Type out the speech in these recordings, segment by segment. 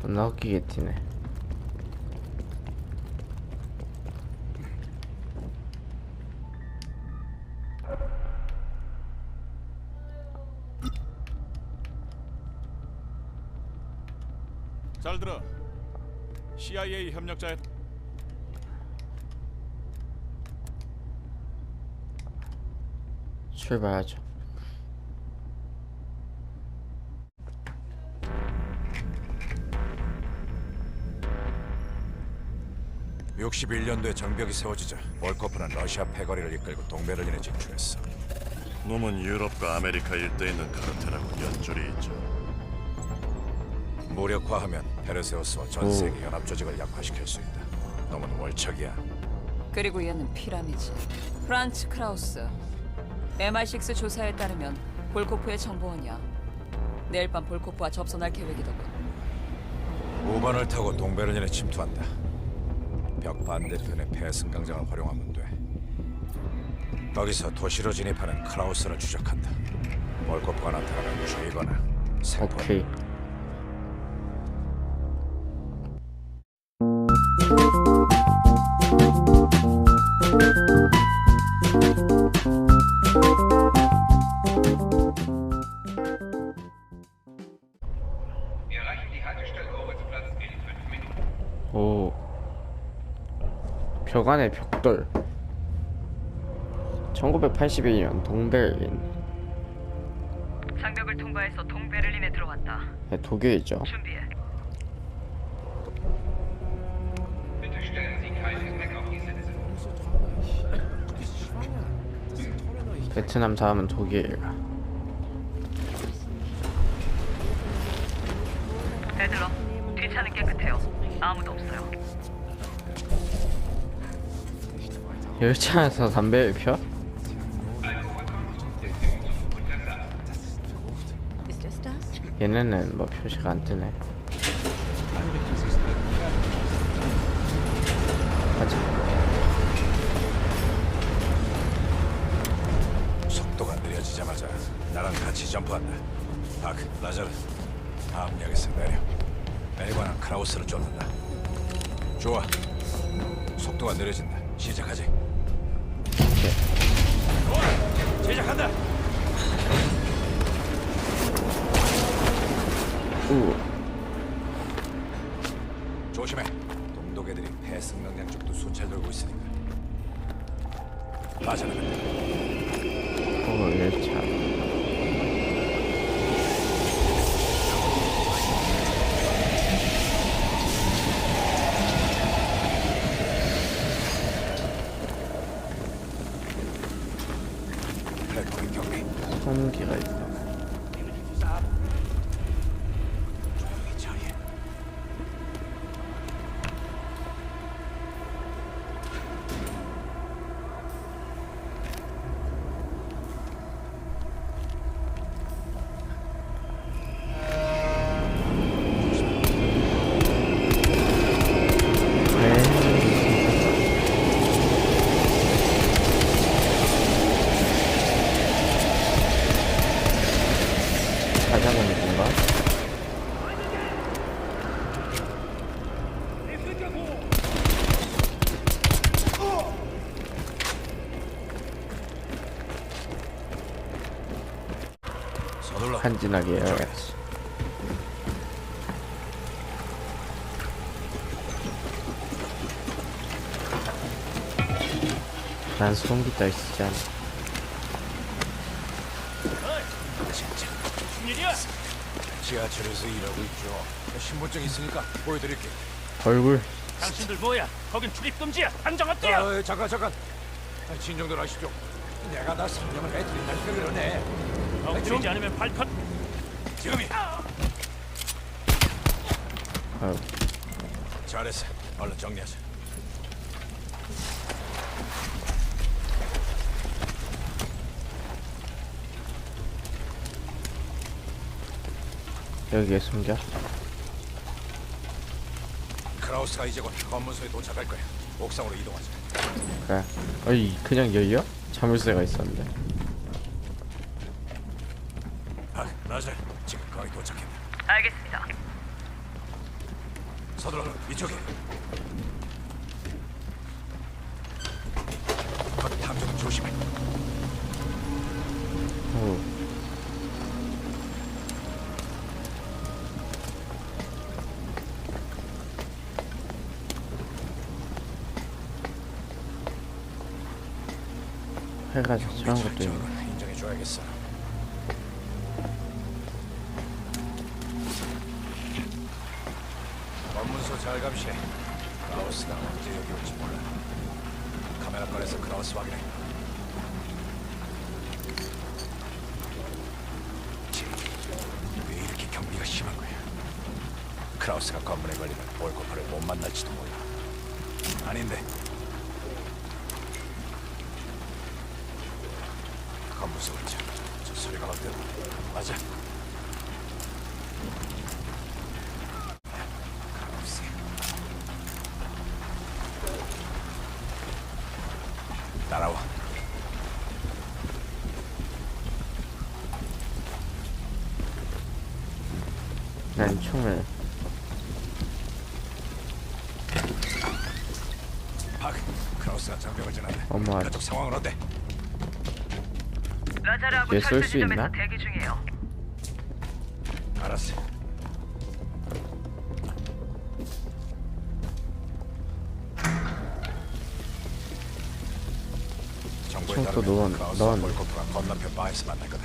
존나 웃기게 튀네. 잘 들어. CIA 협력자에 출발하죠 61년도에 장벽이 세워지자 월커프는 러시아 패거리를 이끌고 동베를린에 진출했어. 놈은 유럽과 아메리카 일대에 있는 카르텔하고 연줄이 있죠. 무력화하면 페르세우스와 전 오. 세계 연합 조직을 약화시킬 수 있다. 놈은 월척이야. 그리고 얘는 피라미즈. 프란츠 크라우스. MI6 조사에 따르면 볼코프의 정보원이야. 내일 밤 볼코프와 접선할 계획이더군. 우반을 타고 동베를린에 침투한다. 벽 반대편에 폐승강장을 활용하면 돼. 거기서 도시로 진입하는 크라우스를 추적한다. 월커프가 나타나면 죽이거나 생포. 오케이 Wir 벽안의 벽돌 1981년 동베를린 장벽을 통과해서 동베를린에 들어왔다. 네, 독일이죠 준비해. 베트남 다음은 독일 애들러, 뒤차는 깨끗해요. 아무도 없어요. 열차에서 담배를 펴? 얘네는 뭐 표시가 안 뜨네 가자 속도가 느려지자마자 나랑 같이 점프한다. 박, 라자르, 다음 역에서 내려. 난 크라우스를 쫓는다. 좋아. 속도가 느려진다. 시작하지. 좋 간지나게 해야겠지 난 소음기 따위 쓰지 않아 지하철에서 일하고 있죠. 신분증 있으니까 보여드릴게. 얼굴 당신들 뭐야? 거긴 출입 금지야. 당장 엎드려. 아, 잠깐 잠깐. 아, 진정들 하시죠. 내가 다 설명을 해드린다니까 그러네. 엎드리지 않으면 발컷. 지금이. 아유, 잘했어. 얼른 정리하자. 여기에 숨겨 크라우스가 이제 곧 검문소에 도착할 거야. 옥상으로 이동하자. 그래 어이 그냥 열려? 자물쇠가 있었는데 해가 저런 것도 있네. 인정해줘야겠어. 잘 감시해. 크라우스가 언제 여기 올지 몰라. 카메라 꺼내서 크라우스 확인해. 치, 왜 이렇게 경비가 심한 거야? 크라우스가 건물에 걸리면 볼코프를 못 만날지도 몰라. 아닌데. 검문소 그렇죠. 저 소리가 막 들어. 맞아. 크라우스. 따라와. 난 총을 크라우스가. 어머. 그쪽 상황은 어때? 라자르하고 얘쏠 철수 수 있나? 지점에서 대기 중이에요. 알았어. 정보에 따르면 넣은- 크라우스와 넣은- 볼코프가 건너편 바에서 만날 거다.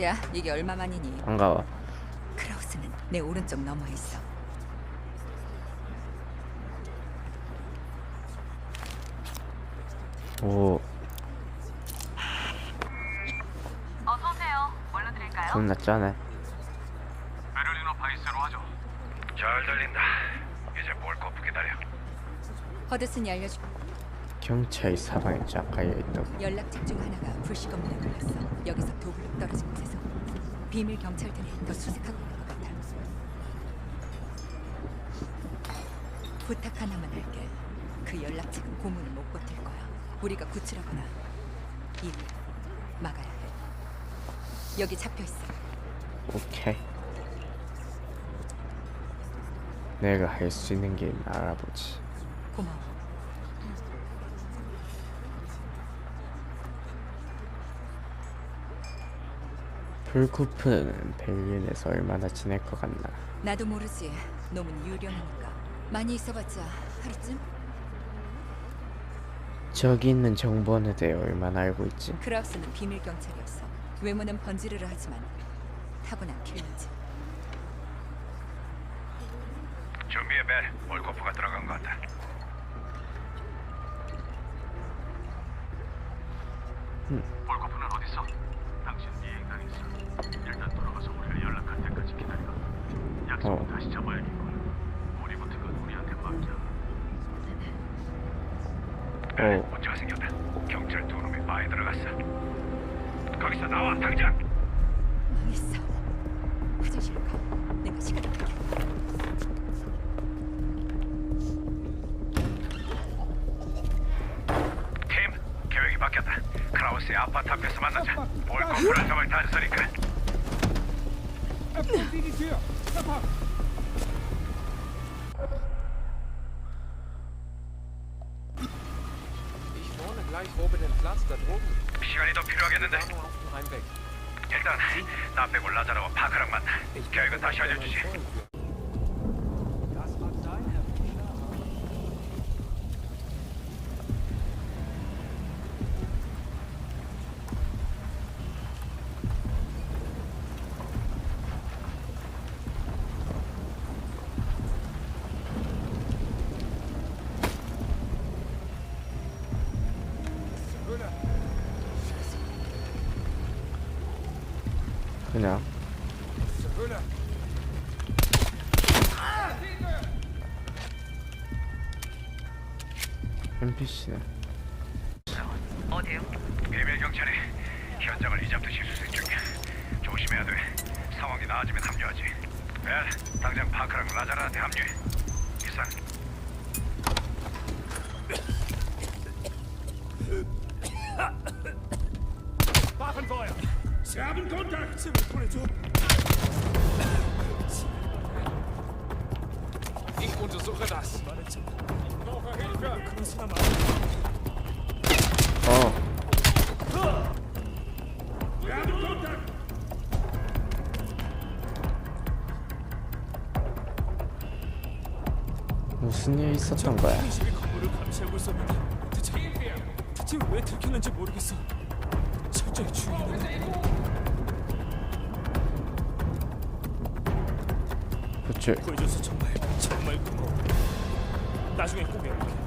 어우야, 이게 얼마만이니? 반가워. 크라우스는 내 오른쪽 넘어 있어. 오 어서 오세요. 뭘로 드릴까요? 겁나 짜네. 베를리노 바이스로 하죠. 잘 들린다. 이제 볼코프 기다려. 허드슨이 알려준 경찰이 사방에 쫙 깔려 있다고. 연락책 중 하나가 불시 건물에 걸렸어. 여기서 두 블록 떨어진 곳에서 비밀 경찰들이 더 수색하고 있는 것 같아. 부탁 하나만 할게. 그 연락책은 고문을 못 버틸 거야. 우리가 구출하거나 이를 막아야 해. 여기 잡혀 있어. 오케이. 내가 할 수 있는 게 알아보지. 고마워. 풀쿠프는 벨린에서 얼마나 지낼 것 같나. 나도 모르지. 놈은 유령이니까. 많이 있어봤자 하루쯤? 저기 있는 정보원에 대해 얼마나 알고 있지? 크라우스는 비밀 경찰이었어. 외모는 번지르르 하지만 타고난 킬러지. 준비해 벨. 볼코프가 들어간 것 같다. 볼코프는 어디 있어? 어. 다시 잡아야겠군. 우리 건 우리한테 맡겨. 벨, 어. 문제가 생겼다. 경찰 두 놈이 바에 들어갔어. 거기서 나와 당장. 망했어. 화장실 가. 내가 시간 끌게. 팀, 계획이 바뀌었다. 크라우스의 아파트 앞에서 만나자. 볼코프를 잡을 단서니까. Ich wohne gleich oben den Platz da droben. 시간이 더 필요하겠는데. Bahnhof auf dem Heimweg. 일단 나 빼고 라자르와 파크랑 만나. 계획은 다시 알려주지. 그냥. NPC네. Ich untersuche das. 어 무슨 일 있었던 거야? 집이 건물을 감시하고 있었는데 대체 대체 왜 들켰는지 모르겠어. 철저히 주의해 야 그치 구해줘서 정말 정말 고마워. 나중에 꼭 연락해.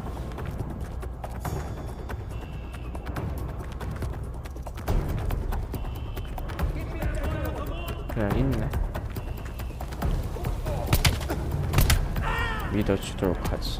그냥 있네 믿어주도록 하지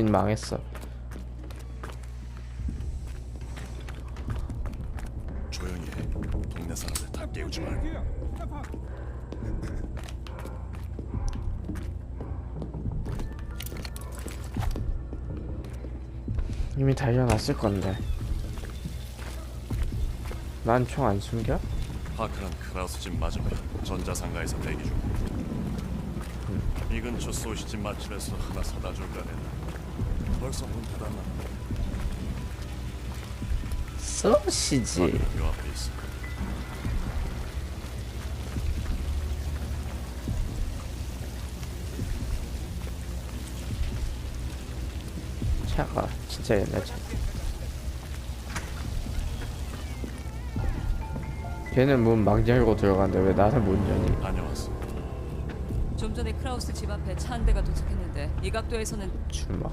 윈 망했어 조용히 해 동네 사람들 다 깨우지 말고 이미 달려놨을 건데 난 총 안 숨겨? 파크랑 크라우스 집 맞으면 전자상가에서 대기 중. 이 근처 소시집 맛집에서 하나 사다 줄까 했나. 벌써 문 닫았나? 소시지 요 앞에 있어. 차가 진짜 옛날 차 걔는 문 막 열고 들어가는데 왜 나는 못 여니 다녀왔어. 좀 전에 크라우스 집 앞에 차 한 대가 도착했는데 이 각도에서는 주먹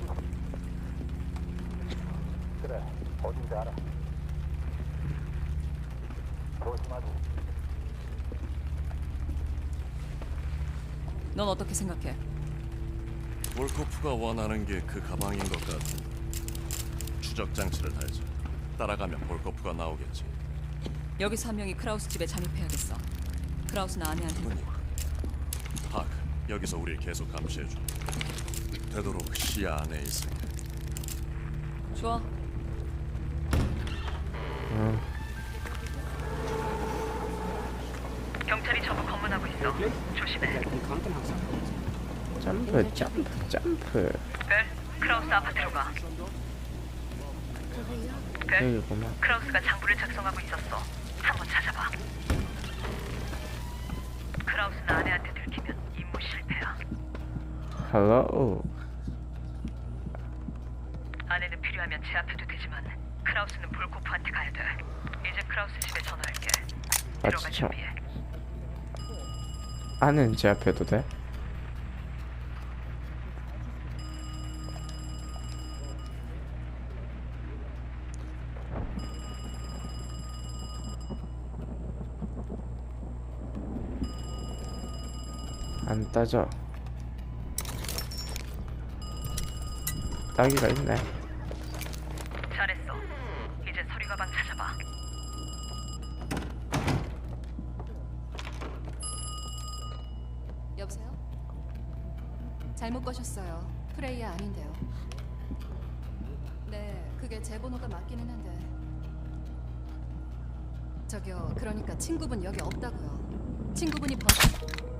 넌 어떻게 생각해? 월코프가 원하는 게 그 가방인 것 같은데. 추적 장치를 달자. 따라가면 볼코프가 나오겠지. 여기서 한 명이 크라우스 집에 잠입해야겠어. 크라우스는 아내한테 그러니까. 파크, 여기서 우리 계속 감시해줘. 되도록 시야 안에 있을게. 좋아. 경 점프 점프 점프 벨, 크라우스 아파트로 가. 벨, 여기구만 크라우스가 장부를 작성하고 있었어. 한번 찾아봐. 크라우스는 아내한테 들키면 임무 실패야. 헬로 아내는 필요하면 제압해도 되지만 크라우스는 볼코프한테 가야 돼. 이제 크라우스 집에 전화할게. 들어가 아차. 준비해. 아는 제 앞에도 돼? 따져 따기가 있네 잘했어. 이제 서류 가방 찾아봐. 여보세요? 잘못 거셨어요. 프레이야 아닌데요. 네, 그게 제 번호가 맞기는 한데. 저기요, 그러니까 친구분 여기 없다고요. 친구분이 번...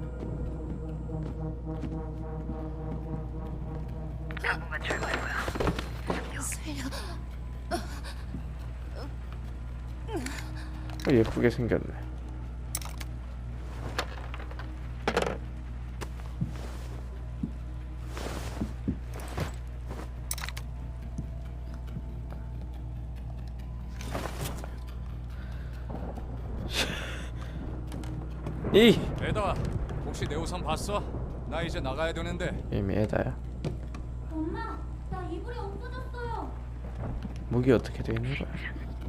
거야. 살려. 어, 예쁘게 생겼네. 이 에다, 혹시 내 우산 봤어? 나 이제 나가야 되는데. 이미 애다야. 엄마, 나 이불이 없어졌어요. 무기 어떻게 되는 거야?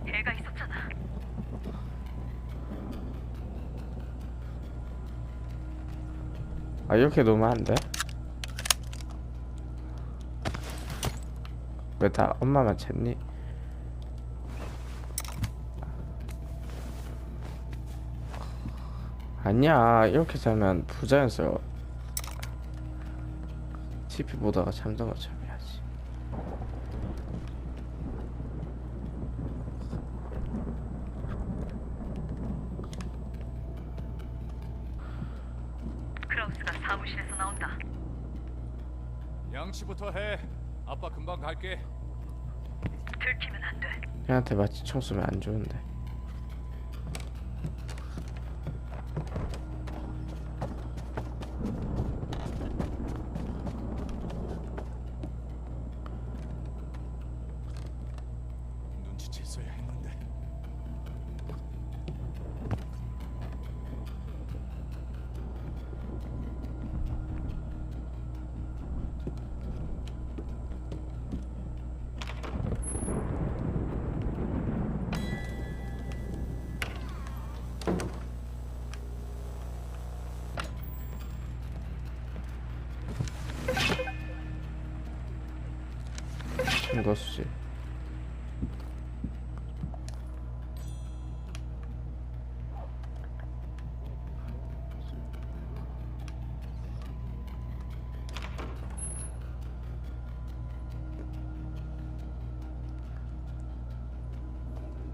애가 있었잖아. 아 이렇게 놓으면 안 돼? 왜 다 엄마만 챘니? 아니야 이렇게 자면 부자연스러워 TP 보다가 잠든 것처럼 해야지 크라우스가 사무실에서 나온다. 양치부터 해. 아빠 금방 갈게. 들키면 안 돼. 걔한테 마치 총 쏘면 안 좋은데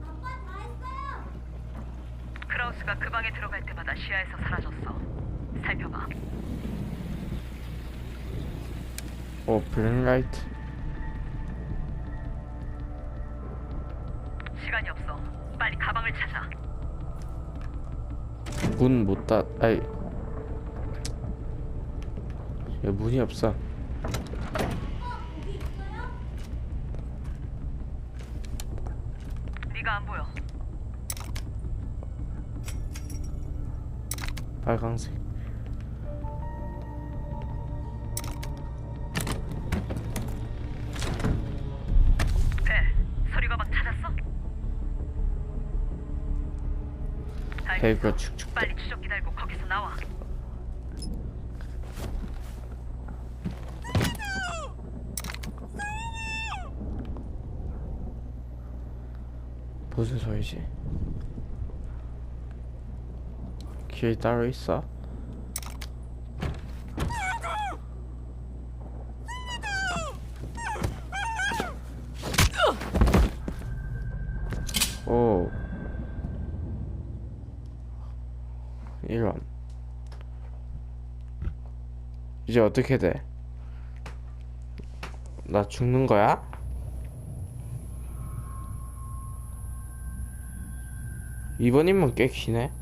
아빠 다 했어요. 크라우스가 그 방에 들어갈 때마다 시야에서 사라졌어. 살펴봐. 오 블랙라이트 빨리 가방을 찾아. 문 못 닫.. 아이 여기 문이 없어? 네가 안 보여. 빨강색 베이브가 축축 빨리 추적기 달고 거기서 나와. 무슨 소리지? 길 따로 있어? 오 이런 이제 어떻게 돼? 나 죽는 거야? 이번 인문 꽤 기네.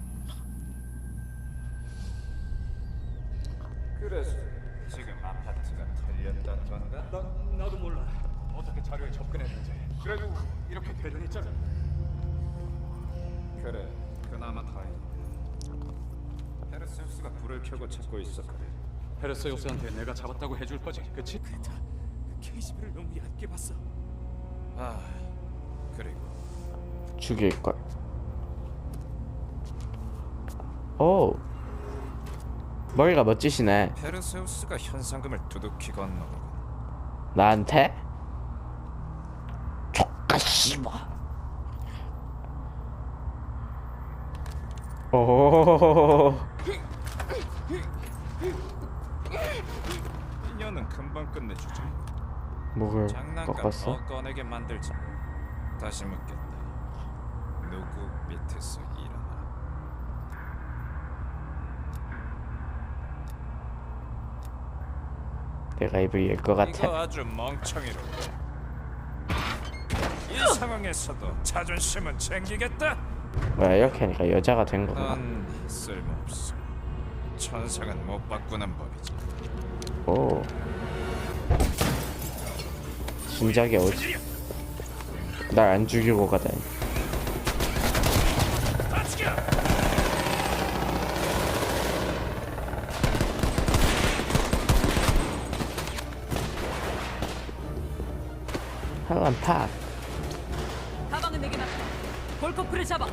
그치? 그다 KGB를 너무 얕게 봤어. 아, 그리고 죽일 걸. 오. 머리가 멋지시네. 페르세우스가 현상금을 두둑히 건너고 나한테? 족가 씨발. 오. 인연은 금방 끝내주지. 목을 장난감 꺾었어? 더 꺼내게 만들지. 다시 묻겠다. 누구 밑에서 일어나? 내가 입을 열것 같아 이거 아주 멍청이로. 이 상황에서도 자존심은 챙기겠다. 뭐야 이렇게 하니까 여자가 된 거구나 넌 쓸모없어. 천상은 못 바꾸는 법이지. 오 진작에 오지 날 안 죽이고 가다니 하란 팍 가방은 내게 맡겨. 볼코프를 잡아.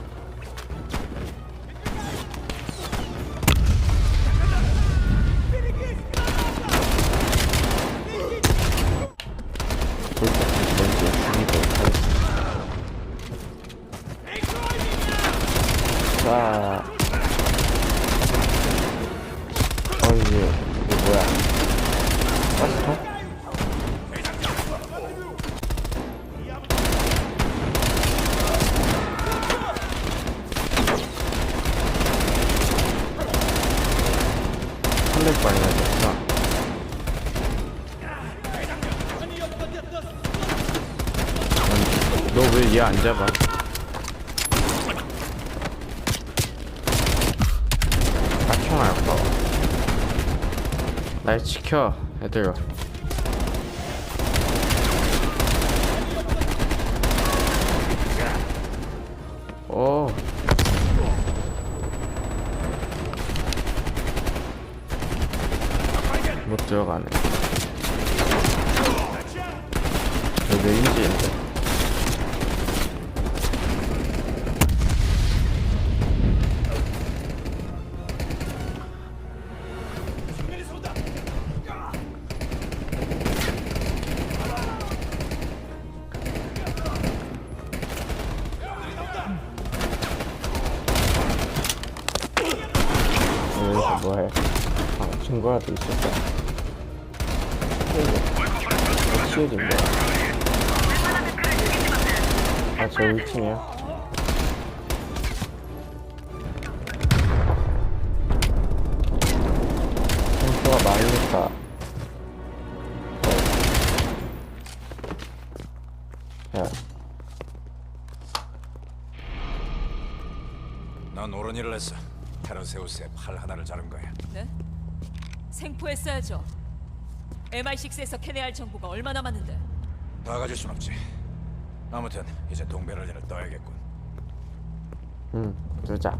불닭이 뭔지 죽이고 자 어이 이거 뭐야 마스터? 한대 빨리 나졌어 너 왜 얘 안 잡아? 아총 아까 날 지켜 애들아 아, 친구라도 있었다. 치워진 거야. 아, 저 1층이야? 청소가 많이 했다. 야, 난 옳은 일을 했어. 테라세우스의 팔 하나를 자른 거야. 네? 생포했어야죠. MI6에서 캐내야 할 정보가 얼마 남았는데? 다 가질 순 없지. 아무튼 이제 동베를린을 떠야겠군. 응, 그러자.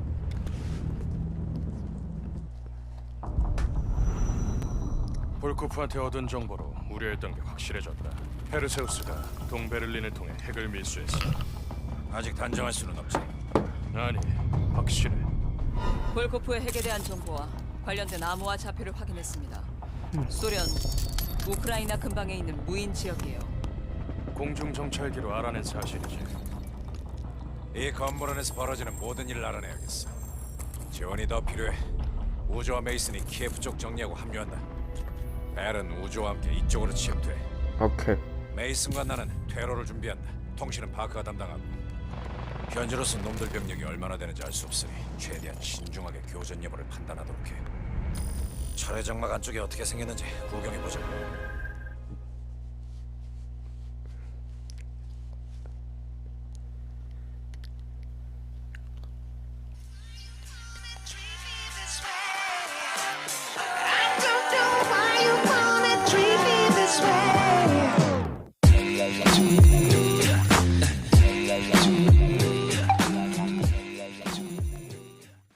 볼코프한테 얻은 정보로 우려했던 게 확실해졌다. 페르세우스가 동베를린을 통해 핵을 밀수했어. 아직 단정할 수는 없지. 아니, 확실해. 볼코프의 핵에 대한 정보와 관련된 암호화 좌표를 확인했습니다. 소련 우크라이나 근방에 있는 무인 지역이에요. 공중 정찰기로 알아낸 사실이지. 이 건물 안에서 벌어지는 모든 일을 알아내야겠어. 지원이 더 필요해. 우주와 메이슨이 키예프 쪽 정리하고 합류한다. 벨은 우주와 함께 이쪽으로 치역돼. 오케이. 메이슨과 나는 퇴로를 준비한다. 통신은 파크가 담당하고. 현재로서 놈들 병력이 얼마나 되는지 알 수 없으니 최대한 신중하게 교전 여부를 판단하도록 해. 철의 장막 안쪽이 어떻게 생겼는지 구경해 보자.